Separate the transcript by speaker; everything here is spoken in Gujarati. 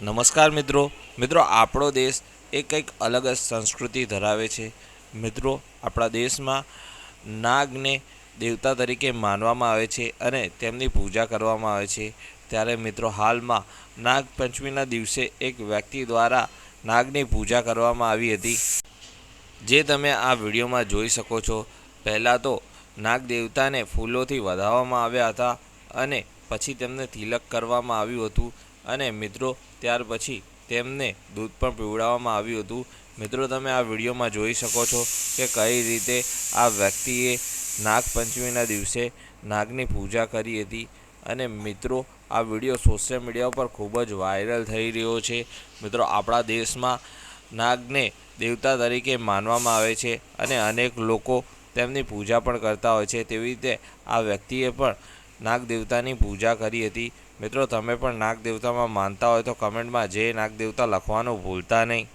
Speaker 1: નમસ્કાર મિત્રો. મિત્રો, આપણો દેશ એ કંઈક અલગ જ સંસ્કૃતિ ધરાવે છે. મિત્રો, આપણા દેશમાં નાગને દેવતા તરીકે માનવામાં આવે છે અને તેમની પૂજા કરવામાં આવે છે. ત્યારે મિત્રો, હાલમાં નાગપંચમીના દિવસે એક વ્યક્તિ દ્વારા નાગની પૂજા કરવામાં આવી હતી. જે તમે આ વિડીયોમાં જોઈ શકો છો. પહેલાં તો નાગ દેવતાને ફૂલોથી વધાવવામાં આવ્યા હતા અને પછી તેમને તિલક કરવામાં આવ્યું હતું અને મિત્રો, ત્યાર પછી તેમને દૂધ પણ પીવડાવવામાં આવ્યું હતું. મિત્રો, તમે આ વિડીયોમાં જોઈ શકો છો કે કઈ રીતે આ વ્યક્તિએ નાગપંચમીના દિવસે નાગની પૂજા કરી હતી. અને મિત્રો, આ વીડિયો સોશિયલ મીડિયા પર ખૂબ જ વાયરલ થઈ રહ્યો છે. મિત્રો, આપણા દેશમાં નાગને દેવતા તરીકે માનવામાં આવે છે અને અનેક લોકો તેમની પૂજા પણ કરતા હોય છે. તેવી રીતે આ વ્યક્તિએ પણ નાગ દેવતાની પૂજા કરી હતી. મિત્રો, તમે પણ નાગદેવતામાં માનતા હોય તો કમેન્ટમાં જે નાગદેવતા લખવાનું ભૂલતા નહીં.